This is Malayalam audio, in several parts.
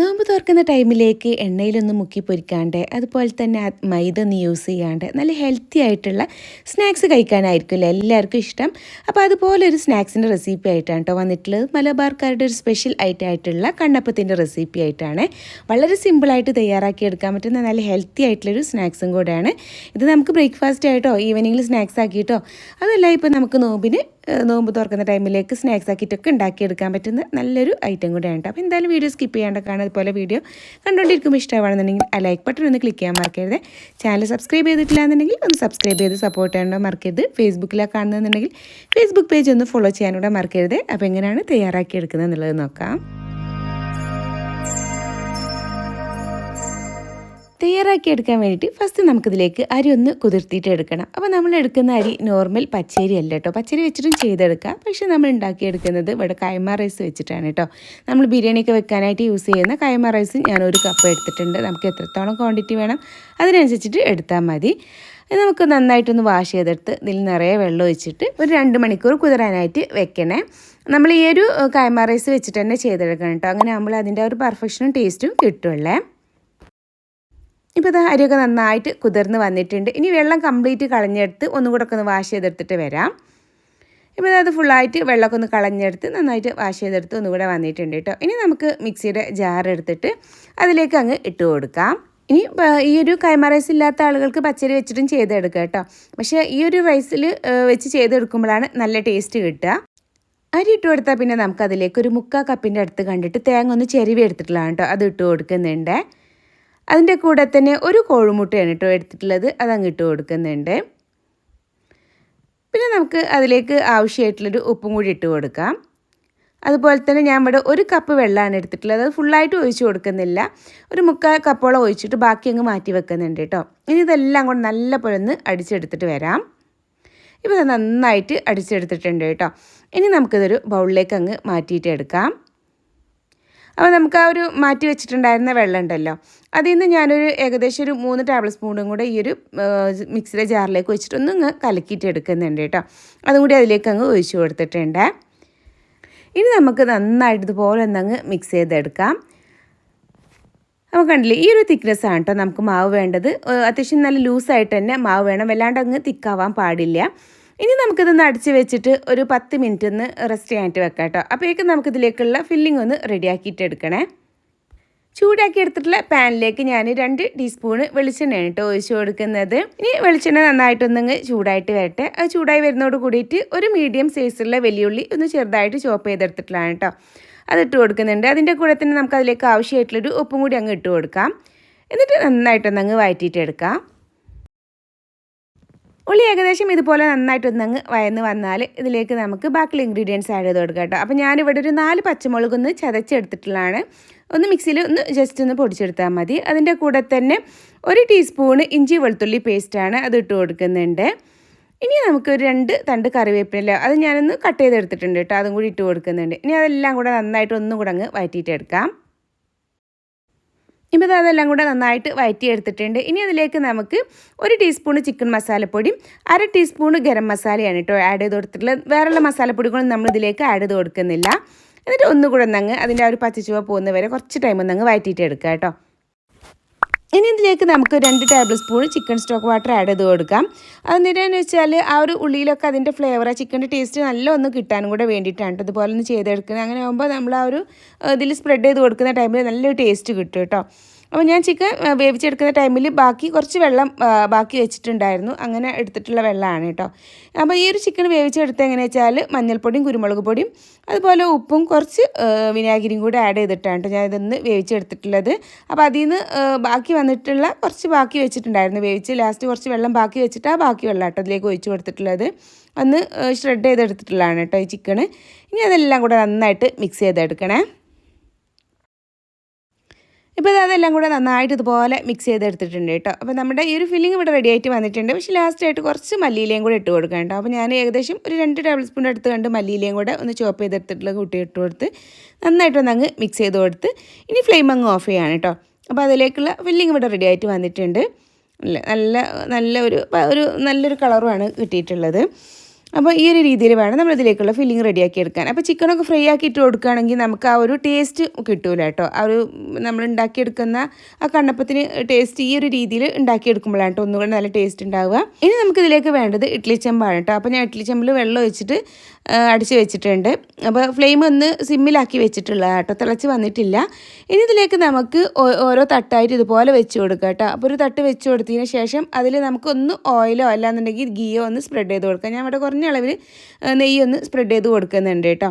നോമ്പ് തുറക്കുന്ന ടൈമിലേക്ക് എണ്ണയിലൊന്നും മുക്കി പൊരിക്കാണ്ട് അതുപോലെ തന്നെ മൈദ ഒന്ന് യൂസ് ചെയ്യാണ്ട് നല്ല ഹെൽത്തി ആയിട്ടുള്ള സ്നാക്സ് കഴിക്കാനായിരിക്കുമല്ലോ എല്ലാവർക്കും ഇഷ്ടം. അപ്പോൾ അതുപോലെ ഒരു സ്നാക്സിന്റെ റെസിപ്പി ആയിട്ടാണ് കേട്ടോ വന്നിട്ടുള്ളത്. മലബാർക്കാരുടെ ഒരു സ്പെഷ്യൽ ഐറ്റം ആയിട്ടുള്ള കണ്ണപ്പത്തിന്റെ റെസിപ്പി ആയിട്ടാണ് വളരെ സിമ്പിളായിട്ട് തയ്യാറാക്കി എടുക്കാൻ പറ്റുന്ന നല്ല ഹെൽത്തി ആയിട്ടുള്ളൊരു സ്നാക്സും കൂടെയാണ്. ഇത് നമുക്ക് ബ്രേക്ക്ഫാസ്റ്റ് ആയിട്ടോ ഈവനിങ്ങിൽ സ്നാക്സ് ആക്കിയിട്ടോ അതല്ല ഇപ്പോൾ നമുക്ക് നോമ്പിന് നോമ്പ് തുറക്കുന്ന ടൈമിലേക്ക് സ്നാക്സ് ആക്കിയിട്ടൊക്കെ ഉണ്ടാക്കിയെടുക്കാൻ പറ്റുന്ന നല്ലൊരു ഐറ്റം കൂടെയാണ് അപ്പോൾ എന്തായാലും വീഡിയോ സ്കിപ്പ് ചെയ്യാണ്ട് കാണാൻ അതുപോലെ വീഡിയോ കണ്ടുകൊണ്ടിരിക്കുമ്പോൾ ഇഷ്ടമാണെന്നുണ്ടെങ്കിൽ ആ ലൈക്ക് ബട്ടൺ ഒന്ന് ക്ലിക്ക് ചെയ്യാൻ മറക്കരുത്. ചാനൽ സബ്സ്ക്രൈബ് ചെയ്തിട്ടില്ല എന്നുണ്ടെങ്കിൽ ഒന്ന് സബ്സ്ക്രൈബ് ചെയ്ത് സപ്പോർട്ട് ചെയ്യാനോ മറക്കരുത്. ഫേസ്ബുക്കിലാണ് കാണുന്നതെന്നുണ്ടെങ്കിൽ ഫേസ്ബുക്ക് പേജ് ഒന്ന് ഫോളോ ചെയ്യാനൂടെ മറക്കരുത്. അപ്പോൾ എങ്ങനെയാണ് തയ്യാറാക്കി എടുക്കുന്നത് എന്നുള്ളത് നോക്കാം. തയ്യാറാക്കി എടുക്കാൻ വേണ്ടിയിട്ട് ഫസ്റ്റ് നമുക്കിതിലേക്ക് അരി ഒന്ന് കുതിർത്തിയിട്ട് എടുക്കണം. അപ്പോൾ നമ്മൾ എടുക്കുന്ന അരി നോർമൽ പച്ചരി അല്ല കേട്ടോ പച്ചരി വെച്ചിട്ടും ചെയ്തെടുക്കാം. പക്ഷേ നമ്മൾ ഉണ്ടാക്കിയെടുക്കുന്നത് ഇവിടെ കൈമ റൈസ് വെച്ചിട്ടാണ് കേട്ടോ നമ്മൾ ബിരിയാണിയൊക്കെ വെക്കാനായിട്ട് യൂസ് ചെയ്യുന്ന കൈമ റൈസ് ഞാൻ ഒരു കപ്പ് എടുത്തിട്ടുണ്ട്. നമുക്ക് എത്രത്തോളം ക്വാണ്ടിറ്റി വേണം അതിനനുസരിച്ചിട്ട് എടുത്താൽ മതി. നമുക്ക് നന്നായിട്ടൊന്ന് വാഷ് ചെയ്തെടുത്ത് ഇതിൽ നിറയെ വെള്ളം ഒഴിച്ചിട്ട് ഒരു രണ്ട് മണിക്കൂർ കുതിരാനായിട്ട് വെക്കണേ. നമ്മൾ ഈ ഒരു കൈമ റൈസ് വെച്ചിട്ട് തന്നെ ചെയ്തെടുക്കണം കേട്ടോ അങ്ങനെ നമ്മൾ അതിന്റെ ഒരു പെർഫെക്ഷനും ടേസ്റ്റും കിട്ടുമല്ലേ ഇപ്പോൾ ഇത് അരിയൊക്കെ നന്നായിട്ട് കുതിർന്ന് വന്നിട്ടുണ്ട്. ഇനി വെള്ളം കംപ്ലീറ്റ് കളഞ്ഞെടുത്ത് ഒന്നും കൂടെ ഒക്കെ ഒന്ന് വാഷ് ചെയ്തെടുത്തിട്ട് വരാം. ഇപ്പോൾ അത് ഫുള്ളായിട്ട് വെള്ളമൊക്കെ ഒന്ന് കളഞ്ഞെടുത്ത് നന്നായിട്ട് വാഷ് ചെയ്തെടുത്ത് ഒന്നുകൂടെ വന്നിട്ടുണ്ട് കേട്ടോ. ഇനി നമുക്ക് മിക്സിയുടെ ജാർ എടുത്തിട്ട് അതിലേക്ക് അങ്ങ് ഇട്ട് കൊടുക്കാം. ഇനി ഈ ഒരു കൈമ റൈസ് ഇല്ലാത്ത ആളുകൾക്ക് പച്ചരി വെച്ചിട്ടും ചെയ്തെടുക്കുക കേട്ടോ. പക്ഷേ ഈ ഒരു റൈസിൽ വെച്ച് ചെയ്തെടുക്കുമ്പോഴാണ് നല്ല ടേസ്റ്റ് കിട്ടുക. അരി ഇട്ട് കൊടുത്താൽ പിന്നെ നമുക്കതിലേക്ക് ഒരു മുക്കാൽ കപ്പിന്റെ അടുത്ത് കണ്ടിട്ട് തേങ്ങ ഒന്ന് ചെരുവി എടുത്തിട്ടുള്ളതാണ് കേട്ടോ. അത് ഇട്ട് കൊടുക്കുന്നുണ്ട്. അതിന്റെ കൂടെ തന്നെ ഒരു കോഴിമുട്ടയാണ് കേട്ടോ എടുത്തിട്ടുള്ളത്. അതങ്ങ് ഇട്ട് കൊടുക്കുന്നുണ്ട്. പിന്നെ നമുക്ക് അതിലേക്ക് ആവശ്യമായിട്ടുള്ളൊരു ഉപ്പും കൂടി ഇട്ട് കൊടുക്കാം. അതുപോലെ തന്നെ ഞാൻ ഇവിടെ ഒരു കപ്പ് വെള്ളമാണ് എടുത്തിട്ടുള്ളത്. അത് ഫുള്ളായിട്ട് ഒഴിച്ച് കൊടുക്കുന്നില്ല. ഒരു മുക്കാൽ കപ്പോളം ഒഴിച്ചിട്ട് ബാക്കി അങ്ങ് മാറ്റി വെക്കുന്നുണ്ട് കേട്ടോ. ഇനി ഇതെല്ലാം കൂടെ നല്ല പോലെ ഒന്ന് അടിച്ചെടുത്തിട്ട് വരാം. ഇപ്പോൾ ഇത് നന്നായിട്ട് അടിച്ചെടുത്തിട്ടുണ്ട് കേട്ടോ. ഇനി നമുക്കിതൊരു ബൗളിലേക്ക് അങ്ങ് മാറ്റിയിട്ട് എടുക്കാം. അപ്പോൾ നമുക്ക് ആ ഒരു മാറ്റി വെച്ചിട്ടുണ്ടായിരുന്ന വെള്ളം ഉണ്ടല്ലോ. അതിൽ നിന്ന് ഞാനൊരു ഏകദേശം ഒരു മൂന്ന് ടേബിൾ സ്പൂണും കൂടെ ഈ ഒരു മിക്സിയുടെ ജാറിലേക്ക് വെച്ചിട്ട് ഒന്ന് കലക്കിയിട്ട് എടുക്കുന്നുണ്ട് കേട്ടോ. അതും കൂടി അതിലേക്ക് അങ്ങ് ഒഴിച്ചു കൊടുത്തിട്ടുണ്ട്. ഇനി നമുക്ക് നന്നായിട്ട് ഇതുപോലെ ഒന്നങ്ങ് മിക്സ് ചെയ്തെടുക്കാം. അപ്പോൾ കണ്ടില്ലേ ഈ ഒരു തിക്നെസ് ആണ് കേട്ടോ നമുക്ക് മാവ് വേണ്ടത്. അത്യാവശ്യം നല്ല ലൂസായിട്ട് തന്നെ മാവ് വേണം. വല്ലാണ്ട് അങ്ങ് തിക്കാവാൻ പാടില്ല. ഇനി നമുക്കിതൊന്ന് അടിച്ച് വെച്ചിട്ട് ഒരു പത്ത് മിനിറ്റ് ഒന്ന് റെസ്റ്റ് ചെയ്യാനായിട്ട് വെക്കാം കേട്ടോ. അപ്പോഴേക്കും നമുക്കിതിലേക്കുള്ള ഫില്ലിംഗ് ഒന്ന് റെഡിയാക്കിയിട്ട് എടുക്കണേ. ചൂടാക്കി എടുത്തിട്ടുള്ള പാനിലേക്ക് ഞാൻ രണ്ട് ടീസ്പൂണ് വെളിച്ചെണ്ണയാണ് കേട്ടോ ഒഴിച്ചു കൊടുക്കുന്നത്. ഇനി വെളിച്ചെണ്ണ നന്നായിട്ടൊന്നങ്ങ് ചൂടായിട്ട് വരട്ടെ. അത് ചൂടായി വരുന്നതോട് കൂടിയിട്ട് ഒരു മീഡിയം സൈസിലുള്ള വെല്ലുള്ളി ഒന്ന് ചെറുതായിട്ട് ചോപ്പ് ചെയ്തെടുത്തിട്ടുള്ളതാണ് കേട്ടോ. അതിട്ട് കൊടുക്കുന്നുണ്ട്. അതിന്റെ കൂടെ തന്നെ നമുക്ക് അതിലേക്ക് ആവശ്യമായിട്ടുള്ളൊരു ഉപ്പും കൂടി അങ്ങ് ഇട്ട് കൊടുക്കാം. എന്നിട്ട് നന്നായിട്ടൊന്നങ്ങ് വയറ്റിയിട്ട് എടുക്കാം. ഉള്ളി ഏകദേശം ഇതുപോലെ നന്നായിട്ടൊന്നങ്ങ് വയന്ന് വന്നാൽ ഇതിലേക്ക് നമുക്ക് ബാക്കിയുള്ള ഇൻഗ്രീഡിയൻസ് ആഡ് ചെയ്ത് കൊടുക്കാം കേട്ടോ. അപ്പോൾ ഞാനിവിടെ ഒരു നാല് പച്ചമുളക് ഒന്ന് ചതച്ചെടുത്തിട്ടുള്ളതാണ്. ഒന്ന് മിക്സിയിൽ ഒന്ന് ജസ്റ്റ് ഒന്ന് പൊടിച്ചെടുത്താൽ മതി. അതിന്റെ കൂടെ തന്നെ ഒരു ടീസ്പൂണ് ഇഞ്ചി വെളുത്തുള്ളി പേസ്റ്റാണ് അത് ഇട്ട് കൊടുക്കുന്നുണ്ട്. ഇനി നമുക്ക് ഒരു രണ്ട് തണ്ട് കറിവേപ്പില അത് ഞാനൊന്ന് കട്ട് ചെയ്തെടുത്തിട്ടുണ്ട് കേട്ടോ അതും കൂടി ഇട്ട് കൊടുക്കുന്നുണ്ട്. ഇനി അതെല്ലാം കൂടെ നന്നായിട്ട് ഒന്നും കൂടെ അങ്ങ് വഴറ്റിയിട്ടെടുക്കാം ഇപ്പോൾ അതെല്ലാം കൂടെ നന്നായിട്ട് വഴറ്റിയെടുത്തിട്ടുണ്ട് ഇനി അതിലേക്ക് നമുക്ക് ഒരു ടീസ്പൂണ് ചിക്കൻ മസാലപ്പൊടിയും അര ടീസ്പൂണ് ഗരം മസാലയാണ് കേട്ടോ ആഡ് ചെയ്ത് കൊടുത്തിട്ടുള്ളത്. വേറെയുള്ള മസാലപ്പൊടികളൊന്നും നമ്മൾ ഇതിലേക്ക് ആഡ് ചെയ്ത് കൊടുക്കുന്നില്ല. എന്നിട്ട് ഒന്നുകൂടെ ഒന്നങ്ങ് അതിന്റെ ആ ഒരു പച്ചച്ചുവ പോകുന്ന വരെ കുറച്ച് ടൈം ഒന്നങ്ങ് വഴറ്റിയിട്ട് എടുക്കുക കേട്ടോ. ഇനി ഇതിലേക്ക് നമുക്ക് രണ്ട് tablespoon chicken stock water add ചെയ്ത് കൊടുക്കാം. അതെന്തിനാന്ന് വെച്ചാൽ ആ ഒരു ഉള്ളിയിലൊക്കെ അതിന്റെ ഫ്ലേവർ ആ ചിക്കന്റെ ടേസ്റ്റ് നല്ല ഒന്ന് കിട്ടാനും കൂടെ വേണ്ടിയിട്ടാണ് ഇതുപോലെ ഒന്ന് ചെയ്തെടുക്കുന്നത്. അങ്ങനെ ആകുമ്പോൾ നമ്മൾ ആ ഒരു ഇതിൽ സ്പ്രെഡ് ചെയ്ത് കൊടുക്കുന്ന ടൈമിൽ നല്ലൊരു ടേസ്റ്റ് കിട്ടും കേട്ടോ അപ്പോൾ ഞാൻ ചിക്കൻ വേവിച്ചെടുക്കുന്ന ടൈമിൽ ബാക്കി കുറച്ച് വെള്ളം ബാക്കി വെച്ചിട്ടുണ്ടായിരുന്നു. അങ്ങനെ എടുത്തിട്ടുള്ള വെള്ളമാണ് കേട്ടോ. അപ്പോൾ ഈ ഒരു ചിക്കൻ വേവിച്ചെടുത്ത് എങ്ങനെയാ വെച്ചാൽ മഞ്ഞൾപ്പൊടിയും കുരുമുളക് പൊടിയും അതുപോലെ ഉപ്പും കുറച്ച് വിനാഗിരിയും കൂടി ആഡ് ചെയ്തിട്ടാണ് കേട്ടോ ഞാൻ ഇതൊന്ന് വേവിച്ചെടുത്തിട്ടുള്ളത്. അപ്പോൾ അതിൽ നിന്ന് ബാക്കി വന്നിട്ടുള്ള കുറച്ച് ബാക്കി വെച്ചിട്ടുണ്ടായിരുന്നു. വേവിച്ച് ലാസ്റ്റ് കുറച്ച് വെള്ളം ബാക്കി വെച്ചിട്ട് ആ ബാക്കി വെള്ളം കേട്ടോ അതിലേക്ക് ഒഴിച്ചു കൊടുത്തിട്ടുള്ളത്. ഒന്ന് ഷ്രെഡ് ചെയ്തെടുത്തിട്ടുള്ളതാണ് കേട്ടോ ഈ ചിക്കൻ. ഇനി അതെല്ലാം കൂടെ നന്നായിട്ട് മിക്സ് ചെയ്തെടുക്കണേ. ഇപ്പോൾ അതെല്ലാം കൂടെ നന്നായിട്ട് ഇതുപോലെ മിക്സ് ചെയ്തെടുത്തിട്ടുണ്ട് കേട്ടോ. അപ്പോൾ നമ്മുടെ ഈ ഒരു ഫില്ലിംഗ് ഇവിടെ റെഡി ആയിട്ട് വന്നിട്ടുണ്ട്. പക്ഷേ ലാസ്റ്റായിട്ട് കുറച്ച് മല്ലിയിലയും കൂടെ ഇട്ട് കൊടുക്കാം കേട്ടോ. അപ്പോൾ ഞാൻ ഏകദേശം ഒരു രണ്ട് ടേബിൾ സ്പൂൺ എടുത്ത് കണ്ട് മല്ലിയിലയും കൂടെ ഒന്ന് ചോപ്പ് ചെയ്തെടുത്തിട്ടുള്ള കൂട്ടി ഇട്ട് കൊടുത്ത് നന്നായിട്ടൊന്ന് അങ്ങ് മിക്സ് ചെയ്ത് കൊടുത്ത് ഇനി ഫ്ലെയിം അങ്ങ് ഓഫ് ചെയ്യാണ് കേട്ടോ. അപ്പോൾ അതിലേക്കുള്ള ഫില്ലിംഗ് ഇവിടെ റെഡി ആയിട്ട് വന്നിട്ടുണ്ട്. നല്ല നല്ല ഒരു ഒരു നല്ലൊരു കളറുമാണ് കിട്ടിയിട്ടുള്ളത്. അപ്പോൾ ഈ ഒരു രീതിയിൽ വേണം നമ്മൾ ഇതിലേക്കുള്ള ഫില്ലിങ് റെഡിയാക്കി എടുക്കാൻ അപ്പോൾ ചിക്കനൊക്കെ ഫ്രൈ ആക്കി ഇട്ട് കൊടുക്കുകയാണെങ്കിൽ നമുക്ക് ആ ഒരു ടേസ്റ്റ് കിട്ടൂല കേട്ടോ. ആ ഒരു നമ്മൾ ഉണ്ടാക്കിയെടുക്കുന്ന ആ കണ്ണപ്പത്തിന് ടേസ്റ്റ് ഈ ഒരു രീതിയിൽ ഉണ്ടാക്കിയെടുക്കുമ്പോഴാണ് കേട്ടോ ഒന്നുകൂടെ നല്ല ടേസ്റ്റ് ഉണ്ടാവുക. ഇനി നമുക്ക് ഇതിലേക്ക് വേണ്ടത് ഇഡ്ലി ചെമ്പാണ് കേട്ടോ. അപ്പോൾ ഞാൻ ഇഡ്ലി ചെമ്പിൽ വെള്ളം ഒഴിച്ചിട്ട് അടിച്ച് വെച്ചിട്ടുണ്ട്. അപ്പോൾ ഫ്ലെയിം ഒന്ന് സിമ്മിലാക്കി വെച്ചിട്ടുള്ള കേട്ടോ. തിളച്ച് വന്നിട്ടില്ല. ഇനി ഇതിലേക്ക് നമുക്ക് ഓരോ തട്ടായിട്ട് ഇതുപോലെ വെച്ച് കൊടുക്കുക കേട്ടോ. അപ്പോൾ ഒരു തട്ട് വെച്ച് കൊടുത്തതിന് ശേഷം അതിൽ നമുക്കൊന്ന് ഓയിലോ അല്ലാന്നുണ്ടെങ്കിൽ ഗീയോ ഒന്ന് സ്പ്രെഡ് ചെയ്ത് കൊടുക്കാം. ഞാൻ ഇവിടെ കുറഞ്ഞ അളവിൽ നെയ്യൊന്ന് സ്പ്രെഡ് ചെയ്ത് കൊടുക്കുന്നുണ്ട് കേട്ടോ.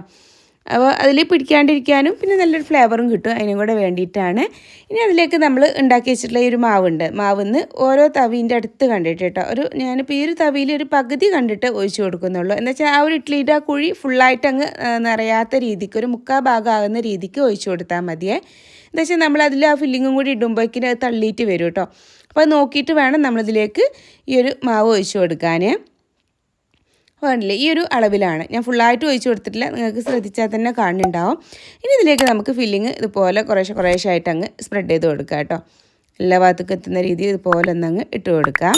അപ്പോൾ അതിൽ പിടിക്കാണ്ടിരിക്കാനും പിന്നെ നല്ലൊരു ഫ്ലേവറും കിട്ടും അതിനും കൂടെ വേണ്ടിയിട്ടാണ്. ഇനി അതിലേക്ക് നമ്മൾ ഉണ്ടാക്കി വെച്ചിട്ടുള്ള ഈ ഒരു മാവുണ്ട്. മാവിന്ന് ഓരോ തവീന്റെ അടുത്ത് കണ്ടിട്ട് കേട്ടോ. ഒരു ഞാനിപ്പോൾ ഈ ഒരു തവിയിൽ ഒരു പകുതി കണ്ടിട്ട് ഒഴിച്ചു കൊടുക്കുന്നുള്ളൂ. എന്ന് വെച്ചാൽ ആ ഒരു ഇഡ്ലിയുടെ ആ കുഴി ഫുള്ളായിട്ട് അങ്ങ് നിറയാത്ത രീതിക്ക് ഒരു മുക്കാൽ ഭാഗമാകുന്ന രീതിക്ക് ഒഴിച്ചു കൊടുത്താൽ മതിയേ. എന്താ വെച്ചാൽ നമ്മൾ അതിൽ ആ ഫില്ലിങ്ങും കൂടി ഇടുമ്പോഴേക്കിന് അത് തള്ളിയിട്ട് വരും കേട്ടോ. അപ്പോൾ നോക്കിയിട്ട് വേണം നമ്മളിതിലേക്ക് ഈ ഒരു മാവ് ഒഴിച്ചു കൊടുക്കാൻ വേണ്ടില്ല ഈ ഒരു അളവിലാണ്. ഞാൻ ഫുള്ളായിട്ട് ഒഴിച്ചു കൊടുത്തിട്ടില്ല. നിങ്ങൾക്ക് ശ്രദ്ധിച്ചാൽ തന്നെ കാണുന്നുണ്ടാവും. ഇനി ഇതിലേക്ക് നമുക്ക് ഫില്ലിങ് ഇതുപോലെ കുറേശ്ശെ കുറേശ്ശെ ആയിട്ട് അങ്ങ് സ്പ്രെഡ് ചെയ്ത് കൊടുക്കുക കേട്ടോ. എല്ലാ ഭാഗത്തേക്കും എത്തുന്ന രീതിയിൽ ഇതുപോലെ ഒന്നങ്ങ് ഇട്ട് കൊടുക്കാം.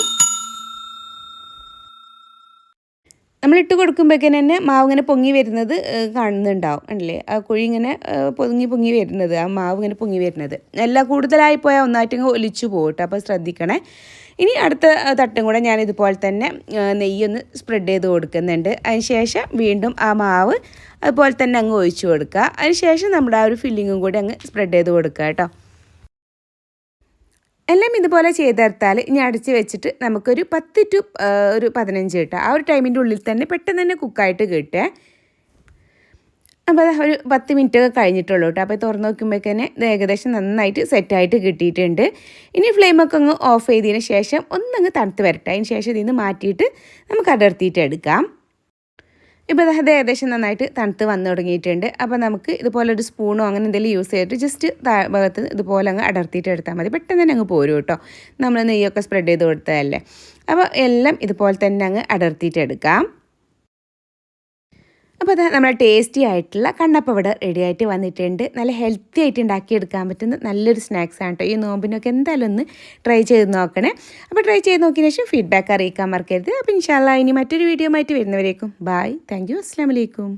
നമ്മൾ ഇട്ട് കൊടുക്കുമ്പോഴേക്കും തന്നെ മാവ് ഇങ്ങനെ പൊങ്ങി വരുന്നത് കാണുന്നുണ്ടാവും അല്ലേ ആ കുഴി ഇങ്ങനെ പൊങ്ങി പൊങ്ങി വരുന്നത് ആ മാവ് ഇങ്ങനെ പൊങ്ങി വരുന്നത്. എല്ലാം കൂടുതലായി പോയാൽ ഒന്നായിട്ട് ഒലിച്ചു പോകട്ടെ അപ്പോൾ ശ്രദ്ധിക്കണേ. ഇനി അടുത്ത തട്ടും കൂടെ ഞാൻ ഇതുപോലെ തന്നെ നെയ്യൊന്ന് സ്പ്രെഡ് ചെയ്ത് കൊടുക്കുന്നുണ്ട്. അതിനുശേഷം വീണ്ടും ആ മാവ് അതുപോലെ തന്നെ അങ്ങ് ഒഴിച്ചു കൊടുക്കുക. അതിനുശേഷം നമ്മുടെ ആ ഒരു ഫില്ലിങ്ങും കൂടി അങ്ങ് സ്പ്രെഡ് ചെയ്ത് കൊടുക്കുക കേട്ടോ. എല്ലാം ഇതുപോലെ ചെയ്തെടുത്താൽ ഇനി അടച്ച് വെച്ചിട്ട് നമുക്കൊരു പത്ത് ടു ഒരു പതിനഞ്ച് കിട്ടുക. ആ ഒരു ടൈമിന്റെ ഉള്ളിൽ തന്നെ പെട്ടെന്ന് തന്നെ കുക്കായിട്ട് കിട്ടുക. അപ്പോൾ ഒരു പത്ത് മിനിറ്റ് ഒക്കെ കഴിഞ്ഞിട്ടുള്ളൂ കേട്ടോ. അപ്പോൾ തുറന്ന് നോക്കുമ്പോഴേക്കന്നെ ഇത് ഏകദേശം നന്നായിട്ട് സെറ്റായിട്ട് കിട്ടിയിട്ടുണ്ട്. ഇനി ഫ്ലെയിമൊക്കെ അങ്ങ് ഓഫ് ചെയ്തതിന് ശേഷം ഒന്നങ്ങ് തണുത്ത് വരട്ടെ. അതിന് ശേഷം ഇതിൽ നിന്ന് മാറ്റിയിട്ട് നമുക്ക് അടർത്തിയിട്ട് എടുക്കാം. ഇപ്പോൾ അത് ഏകദേശം നന്നായിട്ട് തണുത്ത് വന്നു തുടങ്ങിയിട്ടുണ്ട്. അപ്പോൾ നമുക്ക് ഇതുപോലെ ഒരു സ്പൂണോ അങ്ങനെ എന്തെങ്കിലും യൂസ് ചെയ്തിട്ട് ജസ്റ്റ് ഭാഗത്ത് ഇതുപോലെ അങ്ങ് അടർത്തിയിട്ട് എടുത്താൽ മതി. പെട്ടെന്ന് തന്നെ അങ്ങ് പോരും കേട്ടോ. നമ്മൾ നെയ്യൊക്കെ സ്പ്രെഡ് ചെയ്ത് കൊടുത്തതല്ലേ. അപ്പോൾ എല്ലാം ഇതുപോലെ തന്നെ അങ്ങ് അടർത്തിയിട്ട് എടുക്കാം. അപ്പോൾ അത് നമ്മുടെ ടേസ്റ്റി ആയിട്ടുള്ള കണ്ണപ്പവിട റെഡി ആയിട്ട് വന്നിട്ടുണ്ട്. നല്ല ഹെൽത്തി ആയിട്ട് ഉണ്ടാക്കിയെടുക്കാൻ പറ്റുന്ന നല്ലൊരു സ്നാക്സ് ആണ് കേട്ടോ ഈ നോമ്പിനൊക്കെ എന്തായാലും ഒന്ന് ട്രൈ ചെയ്ത് നോക്കണേ. അപ്പോൾ ട്രൈ ചെയ്ത് നോക്കിയതിന് ശേഷം ഫീഡ്ബാക്ക് അറിയിക്കാൻ മറക്കരുത്. അപ്പോൾ ഇൻഷാല്ല ഇനി മറ്റൊരു വീഡിയോ ആയിട്ട് വരുന്നവരേക്കും. ബായ് താങ്ക് യു അസ്സാം വലൈക്കും